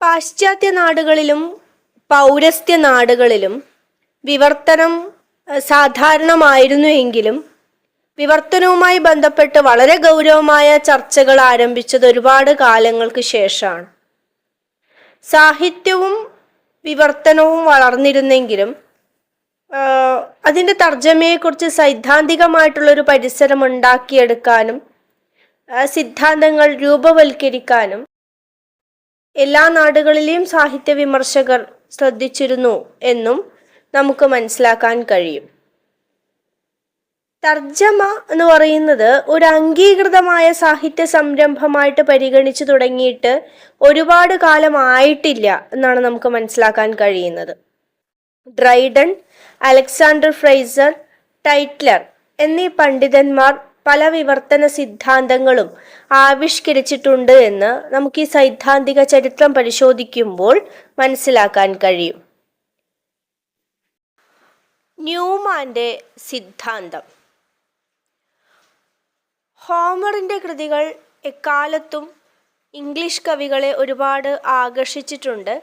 പാശ്ചാത്യ നാടുകളിലും പൗരസ്ത്യ നാടുകളിലും വിവർത്തനം സാധാരണമായിരുന്നു എങ്കിലും വിവർത്തനവുമായി ബന്ധപ്പെട്ട് വളരെ ഗൗരവമായ ചർച്ചകൾ ആരംഭിച്ചത് ഒരുപാട് കാലങ്ങൾക്ക് ശേഷമാണ്. സാഹിത്യവും വിവർത്തനവും വളർന്നിരുന്നെങ്കിലും അതിന്റെ തർജമയെക്കുറിച്ച് സൈദ്ധാന്തികമായിട്ടുള്ളൊരു പരിസരം ഉണ്ടാക്കിയെടുക്കാനും സിദ്ധാന്തങ്ങൾ രൂപവൽക്കരിക്കാനും എല്ലാ നാടുകളിലെയും സാഹിത്യ വിമർശകർ ശ്രദ്ധിച്ചിരുന്നു എന്നും നമുക്ക് മനസ്സിലാക്കാൻ കഴിയും. തർജമ എന്ന് പറയുന്നത് ഒരു അംഗീകൃതമായ സാഹിത്യ സംരംഭമായിട്ട് പരിഗണിച്ചു തുടങ്ങിയിട്ട് ഒരുപാട് കാലമായിട്ടില്ല എന്നാണ് നമുക്ക് മനസ്സിലാക്കാൻ കഴിയുന്നത്. ഡ്രൈഡൻ അലക്സാണ്ടർ ഫ്രൈസർ ടൈറ്റ്ലർ എന്നീ പണ്ഡിതന്മാർ പല വിവർത്തന സിദ്ധാന്തങ്ങളും ആവിഷ്കരിച്ചിട്ടുണ്ട് എന്ന് നമുക്ക് ഈ സൈദ്ധാന്തിക ചരിത്രം പരിശോധിക്കുമ്പോൾ മനസ്സിലാക്കാൻ കഴിയും. ന്യൂമാന്റെ സിദ്ധാന്തം. ഹോമറിന്റെ കൃതികൾ എക്കാലത്തും ഇംഗ്ലീഷ് കവികളെ ഒരുപാട് ആകർഷിച്ചിട്ടുണ്ട്.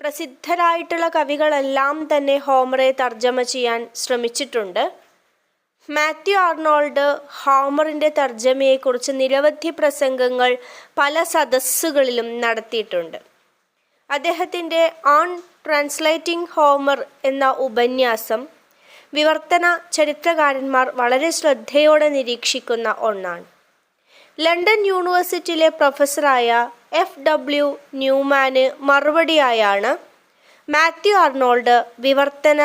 പ്രസിദ്ധരായിട്ടുള്ള കവികളെല്ലാം തന്നെ ഹോമറെ തർജമ ചെയ്യാൻ ശ്രമിച്ചിട്ടുണ്ട്. മാത്യു ആർണോൾഡ് ഹോമറിന്റെ തർജമയെക്കുറിച്ച് നിരവധി പ്രസംഗങ്ങൾ പല സദസ്സുകളിലും നടത്തിയിട്ടുണ്ട്. അദ്ദേഹത്തിന്റെ ഓൺ ട്രാൻസ്ലേറ്റിംഗ് ഹോമർ എന്ന ഉപന്യാസം വിവർത്തന ചരിത്രകാരന്മാർ വളരെ ശ്രദ്ധയോടെ നിരീക്ഷിക്കുന്ന ഒന്നാണ്. ലണ്ടൻ യൂണിവേഴ്സിറ്റിയിലെ പ്രൊഫസറായ എഫ് ഡബ്ല്യു ന്യൂമാന് മറുപടിയായാണ് മാത്യു ആർണോൾഡ് വിവർത്തന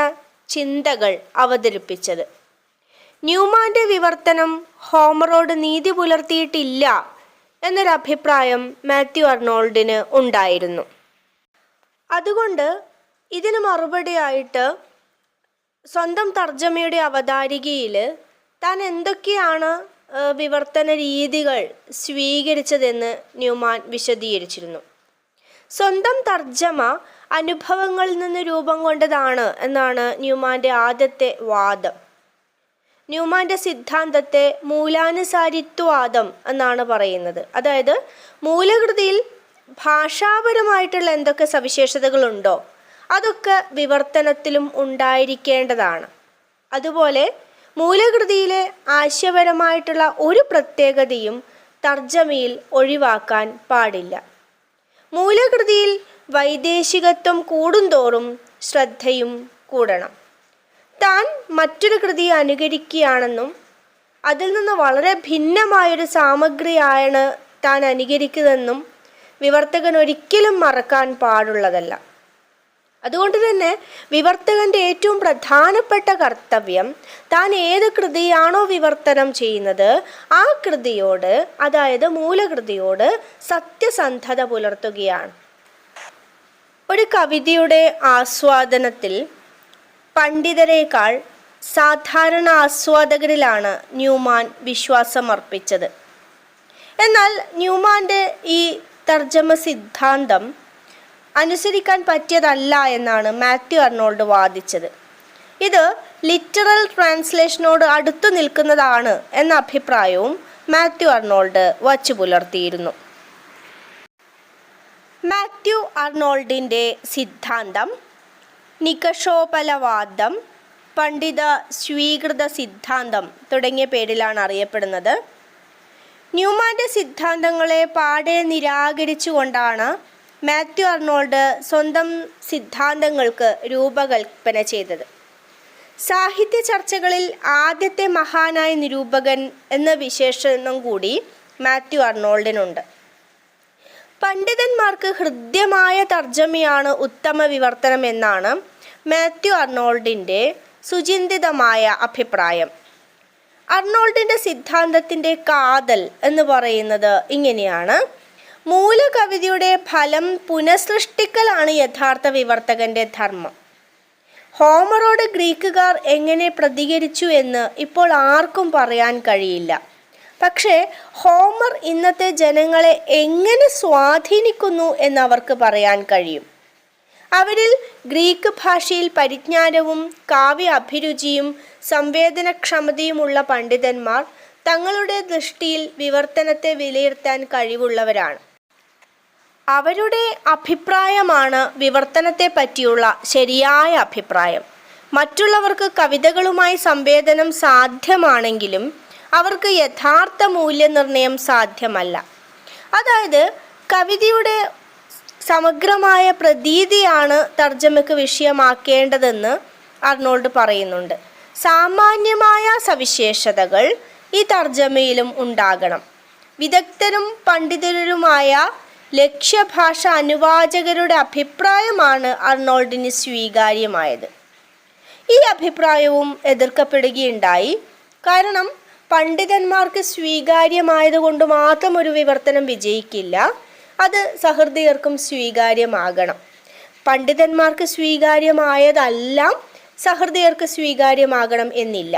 ചിന്തകൾ അവതരിപ്പിച്ചത്. ന്യൂമാന്റെ വിവർത്തനം ഹോമറോട് നീതി പുലർത്തിയിട്ടില്ല എന്നൊരഭിപ്രായം മാത്യു അർണോൾഡിന് ഉണ്ടായിരുന്നു. അതുകൊണ്ട് ഇതിന് മറുപടിയായിട്ട് സ്വന്തം തർജമയുടെ അവതാരികയിൽ താൻ എന്തൊക്കെയാണ് വിവർത്തന രീതികൾ സ്വീകരിച്ചതെന്ന് ന്യൂമാൻ വിശദീകരിച്ചിരുന്നു. സ്വന്തം തർജമ അനുഭവങ്ങളിൽ നിന്ന് രൂപം കൊണ്ടതാണ് എന്നാണ് ന്യൂമാന്റെ ആദ്യത്തെ വാദം. ന്യൂമാന്റെ സിദ്ധാന്തത്തെ മൂലാനുസാരിത്വവാദം എന്നാണ് പറയുന്നത്. അതായത് മൂലകൃതിയിൽ ഭാഷാപരമായിട്ടുള്ള എന്തൊക്കെ സവിശേഷതകളുണ്ടോ അതൊക്കെ വിവർത്തനത്തിലും ഉണ്ടായിരിക്കേണ്ടതാണ്. അതുപോലെ മൂലകൃതിയിലെ ആശയപരമായിട്ടുള്ള ഒരു പ്രത്യേകതയും തർജമയിൽ ഒഴിവാക്കാൻ പാടില്ല. മൂലകൃതിയിൽ വൈദേശികത്വം കൂടുന്തോറും ശ്രദ്ധയും കൂടണം. താൻ മറ്റൊരു കൃതി അനുകരിക്കുകയാണെന്നും അതിൽ നിന്ന് വളരെ ഭിന്നമായൊരു സാമഗ്രിയാണ് താൻ അനുകരിക്കുന്നതെന്നും വിവർത്തകൻ ഒരിക്കലും മറക്കാൻ പാടുള്ളതല്ല. അതുകൊണ്ട് തന്നെ വിവർത്തകന്റെ ഏറ്റവും പ്രധാനപ്പെട്ട കർത്തവ്യം താൻ ഏത് കൃതിയാണോ വിവർത്തനം ചെയ്യുന്നത് ആ കൃതിയോട് അതായത് മൂലകൃതിയോട് സത്യസന്ധത പുലർത്തുകയാണ്. ഒരു കവിതയുടെ ആസ്വാദനത്തിൽ പണ്ഡിതരേക്കാൾ സാധാരണ ആസ്വാദകരിലാണ് ന്യൂമാൻ വിശ്വാസം അർപ്പിച്ചത് എന്നാൽ ന്യൂമാന്റെ ഈ തർജമ സിദ്ധാന്തം അനുസരിക്കാൻ പറ്റിയതല്ല എന്നാണ് മാത്യു അർണോൾഡ് വാദിച്ചത്. ഇത് ലിറ്ററൽ ട്രാൻസ്ലേഷനോട് അടുത്തു നിൽക്കുന്നതാണ് എന്ന അഭിപ്രായവും മാത്യു അർണോൾഡ് വച്ചു പുലർത്തിയിരുന്നു മാത്യു അർണോൾഡിന്റെ സിദ്ധാന്തം നികഷോപലവാദം പണ്ഡിത സ്വീകൃത സിദ്ധാന്തം തുടങ്ങിയ പേരിലാണ് അറിയപ്പെടുന്നത്. ന്യൂമാന്റെ സിദ്ധാന്തങ്ങളെ പാടെ നിരാകരിച്ചുകൊണ്ടാണ് മാത്യു അർണോൾഡ് സ്വന്തം സിദ്ധാന്തങ്ങൾക്ക് രൂപകൽപ്പന ചെയ്തത്. സാഹിത്യ ചർച്ചകളിൽ ആദ്യത്തെ മഹാനായ നിരൂപകൻ എന്ന വിശേഷണം കൂടി മാത്യു അർണോൾഡിനുണ്ട്. പണ്ഡിതന്മാർക്ക് ഹൃദ്യമായ തർജമയാണ് ഉത്തമ വിവർത്തനം എന്നാണ് മാത്യു അർണോൾഡിന്റെ സുചിന്തിതമായ അഭിപ്രായം. അർണോൾഡിന്റെ സിദ്ധാന്തത്തിന്റെ കാതൽ എന്ന് പറയുന്നത് ഇങ്ങനെയാണ്. മൂലകവിതയുടെ ഫലം പുനഃസൃഷ്ടിക്കലാണ് യഥാർത്ഥ വിവർത്തകന്റെ ധർമ്മം. ഹോമറോട് ഗ്രീക്കുകാർ എങ്ങനെ പ്രതികരിച്ചു എന്ന് ഇപ്പോൾ ആർക്കും പറയാൻ കഴിയില്ല. പക്ഷേ ഹോമർ ഇന്നത്തെ ജനങ്ങളെ എങ്ങനെ സ്വാധീനിക്കുന്നു എന്ന് അവർക്ക് പറയാൻ കഴിയും. അവരിൽ ഗ്രീക്ക് ഭാഷയിൽ പരിജ്ഞാനവും കാവ്യ അഭിരുചിയും സംവേദനക്ഷമതയുമുള്ള പണ്ഡിതന്മാർ തങ്ങളുടെ ദൃഷ്ടിയിൽ വിവർത്തനത്തെ വിലയിരുത്താൻ കഴിവുള്ളവരാണ്. അവരുടെ അഭിപ്രായമാണ് വിവർത്തനത്തെ പറ്റിയുള്ള ശരിയായ അഭിപ്രായം. മറ്റുള്ളവർക്ക് കവിതകളുമായി സംവേദനം സാധ്യമാണെങ്കിലും അവർക്ക് യഥാർത്ഥ മൂല്യനിർണയം സാധ്യമല്ല. അതായത് കവിതയുടെ സമഗ്രമായ പ്രതീതിയാണ് തർജമയ്ക്ക് വിഷയമാക്കേണ്ടതെന്ന് അർണോൾഡ് പറയുന്നുണ്ട്. സാമാന്യമായ സവിശേഷതകൾ ഈ തർജമയിലും ഉണ്ടാകണം. വിദഗ്ധരും പണ്ഡിതരുമായ ലക്ഷ്യഭാഷ അനുവാചകരുടെ അഭിപ്രായമാണ് അർണോൾഡിന് സ്വീകാര്യമായത്. ഈ അഭിപ്രായവും എതിർക്കപ്പെടുകയുണ്ടായി. കാരണം പണ്ഡിതന്മാർക്ക് സ്വീകാര്യമായതുകൊണ്ട് മാത്രം ഒരു വിവർത്തനം വിജയിക്കില്ല. അത് സഹൃദയർക്കും സ്വീകാര്യമാകണം. പണ്ഡിതന്മാർക്ക് സ്വീകാര്യമായതെല്ലാം സഹൃദയർക്ക് സ്വീകാര്യമാകണം എന്നില്ല.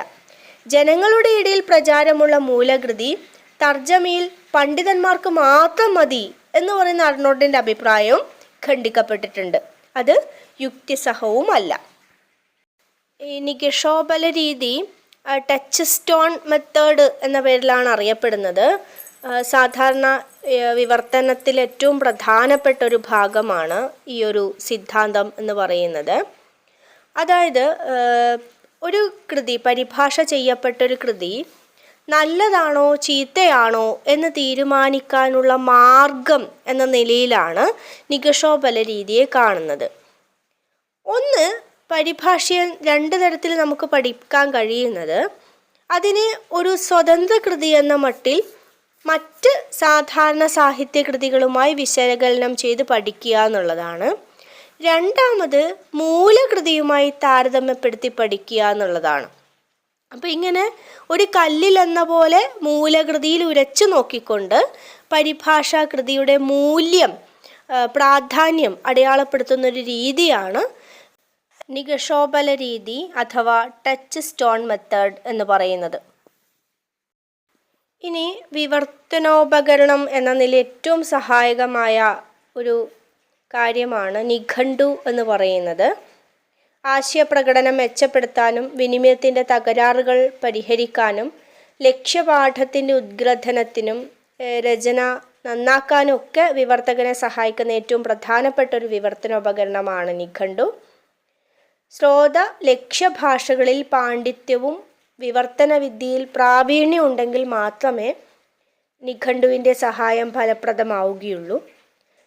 ജനങ്ങളുടെ ഇടയിൽ പ്രചാരമുള്ള മൂലകൃതി തർജമയിൽ പണ്ഡിതന്മാർക്ക് മാത്രം മതി എന്ന് പറയുന്ന അർണോട്ടിന്റെ അഭിപ്രായവും ഖണ്ഡിക്കപ്പെട്ടിട്ടുണ്ട്. അത് യുക്തിസഹവുമല്ല. എനിക്ക് ഷോബല രീതി ടച്ച് സ്റ്റോൺ മെത്തേഡ് എന്ന പേരിലാണ് അറിയപ്പെടുന്നത്. സാധാരണ വിവർത്തനത്തിൽ ഏറ്റവും പ്രധാനപ്പെട്ട ഒരു ഭാഗമാണ് ഈ ഒരു സിദ്ധാന്തം എന്ന് പറയുന്നത്. അതായത് ഒരു കൃതി പരിഭാഷ ചെയ്യപ്പെട്ട ഒരു കൃതി നല്ലതാണോ ചീത്തയാണോ എന്ന് തീരുമാനിക്കാനുള്ള മാർഗം എന്ന നിലയിലാണ് നിഗഷോബല രീതിയെ കാണുന്നത്. ഒന്ന് പരിഭാഷയെ രണ്ട് തരത്തിൽ നമുക്ക് പഠിക്കാൻ കഴിയുന്നത്. അതിനെ ഒരു സ്വതന്ത്ര കൃതി എന്ന മട്ടിൽ മറ്റ് സാധാരണ സാഹിത്യകൃതികളുമായി വിശകലനം ചെയ്ത് പഠിക്കുക എന്നുള്ളതാണ്. രണ്ടാമത് മൂലകൃതിയുമായി താരതമ്യപ്പെടുത്തി പഠിക്കുക എന്നുള്ളതാണ്. അപ്പോൾ ഇങ്ങനെ ഒരു കല്ലിൽ എന്ന പോലെ മൂലകൃതിയിൽ ഉരച്ചു നോക്കിക്കൊണ്ട് പരിഭാഷാകൃതിയുടെ മൂല്യം പ്രാധാന്യം അടയാളപ്പെടുത്തുന്ന ഒരു രീതിയാണ് നിഗഷോബല രീതി അഥവാ ടച്ച് സ്റ്റോൺ മെത്തേഡ് എന്ന് പറയുന്നത്. ഇനി വിവർത്തനോപകരണം എന്ന നില ഏറ്റവും സഹായകമായ ഒരു കാര്യമാണ് നിഘണ്ടു എന്ന് പറയുന്നത്. ആശയപ്രകടനം മെച്ചപ്പെടുത്താനും വിനിമയത്തിന്റെ തകരാറുകൾ പരിഹരിക്കാനും ലക്ഷ്യപാഠത്തിന്റെ ഉദ്ഗ്രഥനത്തിനും രചന നന്നാക്കാനും ഒക്കെ വിവർത്തകനെ സഹായിക്കുന്ന ഏറ്റവും പ്രധാനപ്പെട്ട ഒരു വിവർത്തനോപകരണമാണ് നിഘണ്ടു. ശ്രോത ലക്ഷ്യഭാഷകളിൽ പാണ്ഡിത്യവും വിവർത്തന വിദ്യയിൽ പ്രാവീണ്യം ഉണ്ടെങ്കിൽ മാത്രമേ നിഘണ്ടുവിന്റെ സഹായം ഫലപ്രദമാവുകയുള്ളൂ.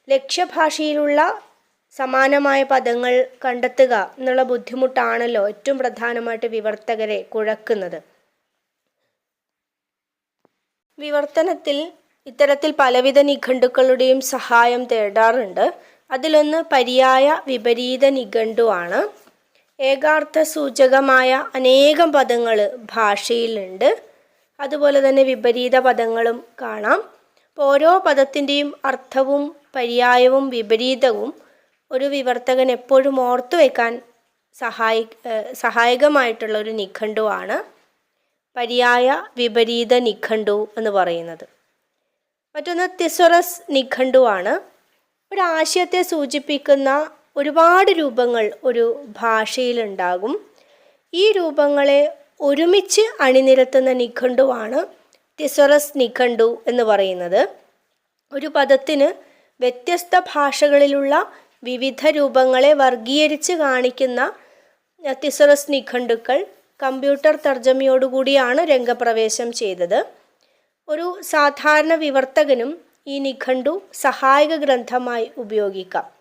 ലക്ഷ്യഭാഷയിലുള്ള സമാനമായ പദങ്ങൾ കണ്ടെത്തുക എന്നുള്ള ബുദ്ധിമുട്ടാണല്ലോ ഏറ്റവും പ്രധാനമായിട്ട് വിവർത്തകരെ കുഴക്കുന്നത്. വിവർത്തനത്തിൽ ഇത്തരത്തിൽ പലവിധ നിഘണ്ടുക്കളുടെയും സഹായം തേടാറുണ്ട്. അതിലൊന്ന് പര്യായ വിപരീത നിഘണ്ടുവാണ്. ഏകാർത്ഥ സൂചകമായ അനേകം പദങ്ങൾ ഭാഷയിലുണ്ട്. അതുപോലെ തന്നെ വിപരീത പദങ്ങളും കാണാം. ഓരോ പദത്തിന്റെയും അർത്ഥവും പര്യായവും വിപരീതവും ഒരു വിവർത്തകൻ എപ്പോഴും ഓർത്തു വയ്ക്കാൻ സഹായി സഹായകമായിട്ടുള്ള ഒരു നിഘണ്ടുവാണ് പര്യായ വിപരീത നിഘണ്ടു എന്ന് പറയുന്നത്. മറ്റൊന്ന് തിസ്വറസ് നിഘണ്ടുവാണ്. ഒരു ആശയത്തെ സൂചിപ്പിക്കുന്ന ഒരുപാട് രൂപങ്ങൾ ഒരു ഭാഷയിലുണ്ടാകും. ഈ രൂപങ്ങളെ ഒരുമിച്ച് അണിനിരത്തുന്ന നിഘണ്ടുവാണ് തിസറസ് നിഘണ്ടു എന്ന് പറയുന്നത്. ഒരു പദത്തിന് വ്യത്യസ്ത ഭാഷകളിലുള്ള വിവിധ രൂപങ്ങളെ വർഗീകരിച്ച് കാണിക്കുന്ന തിസറസ് നിഘണ്ടുക്കൾ കമ്പ്യൂട്ടർ തർജമയോടുകൂടിയാണ് രംഗപ്രവേശം ചെയ്തത്. ഒരു സാധാരണ വിവർത്തകനും ഈ നിഘണ്ടു സഹായക ഗ്രന്ഥമായി ഉപയോഗിക്കാം.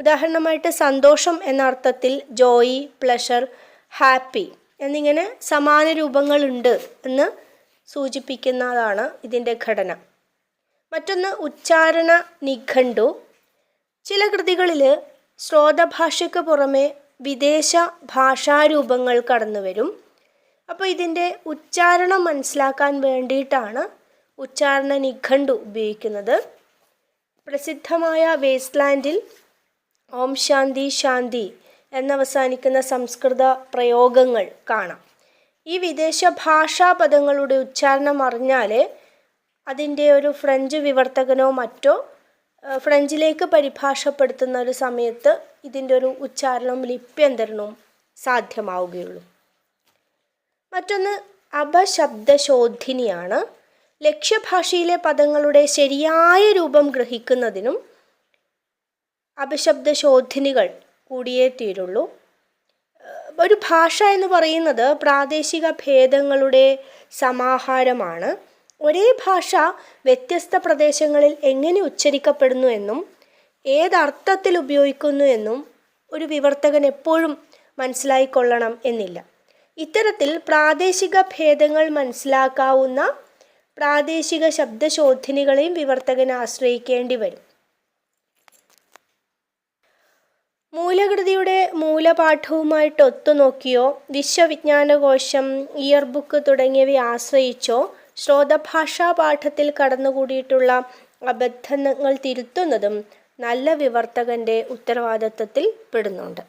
ഉദാഹരണമായിട്ട് സന്തോഷം എന്ന അർത്ഥത്തിൽ ജോയി പ്ലഷർ ഹാപ്പി എന്നിങ്ങനെ സമാന രൂപങ്ങളുണ്ട് എന്ന് സൂചിപ്പിക്കുന്നതാണ് ഇതിന്റെ ഘടന. മറ്റൊന്ന് ഉച്ചാരണ നിഘണ്ടു. ചില കൃതികളിൽ ശ്രോതഭാഷയ്ക്ക് പുറമെ വിദേശ ഭാഷാരൂപങ്ങൾ കടന്നു വരും അപ്പോൾ ഇതിന്റെ ഉച്ചാരണം മനസ്സിലാക്കാൻ വേണ്ടിയിട്ടാണ് ഉച്ചാരണ നിഘണ്ടു ഉപയോഗിക്കുന്നത്. പ്രസിദ്ധമായ വേസ്റ്റ്ലാൻഡിൽ ഓം ശാന്തി ശാന്തി എന്നവസാനിക്കുന്ന സംസ്കൃത പ്രയോഗങ്ങൾ കാണാം. ഈ വിദേശ ഭാഷാ പദങ്ങളുടെ ഉച്ചാരണം അറിഞ്ഞാൽ അതിന്റെ ഒരു ഫ്രഞ്ച് വിവർത്തകനോ മറ്റോ ഫ്രഞ്ചിലേക്ക് പരിഭാഷപ്പെടുത്തുന്ന ഒരു സമയത്ത് ഇതിന്റെ ഒരു ഉച്ചാരണവും ലിപ്യന്തരണവും സാധ്യമാവുകയുള്ളൂ. മറ്റൊന്ന് അപശബ്ദശോധിനിയാണ്. ലക്ഷ്യഭാഷയിലെ പദങ്ങളുടെ ശരിയായ രൂപം ഗ്രഹിക്കുന്നതിനും അപശബ്ദ ശോധിനികൾ കൂടിയേ തീരുള്ളൂ ഒരു ഭാഷ എന്ന് പറയുന്നത് പ്രാദേശിക ഭേദങ്ങളുടെ സമാഹാരമാണ്. ഒരേ ഭാഷ വ്യത്യസ്ത പ്രദേശങ്ങളിൽ എങ്ങനെ ഉച്ചരിക്കപ്പെടുന്നു എന്നും ഏതർത്ഥത്തിൽ ഉപയോഗിക്കുന്നു എന്നും ഒരു വിവർത്തകൻ എപ്പോഴും മനസ്സിലായിക്കൊള്ളണം എന്നില്ല. ഇത്തരത്തിൽ പ്രാദേശിക ഭേദങ്ങൾ മനസ്സിലാക്കാവുന്ന പ്രാദേശിക ശബ്ദശോധിനികളെയും വിവർത്തകൻ ആശ്രയിക്കേണ്ടി വരും. മൂലകൃതിയുടെ മൂലപാഠവുമായിട്ട് ഒത്തുനോക്കിയോ വിശ്വവിജ്ഞാനകോശം ഇയർ ബുക്ക് തുടങ്ങിയവയെ ആശ്രയിച്ചോ? ശ്രോതഭാഷാ പാഠത്തിൽ കടന്നുകൂടിയിട്ടുള്ള അബദ്ധങ്ങൾ തിരുത്തുന്നതും നല്ല വിവർത്തകന്റെ ഉത്തരവാദിത്വത്തിൽ പെടുന്നുണ്ട്.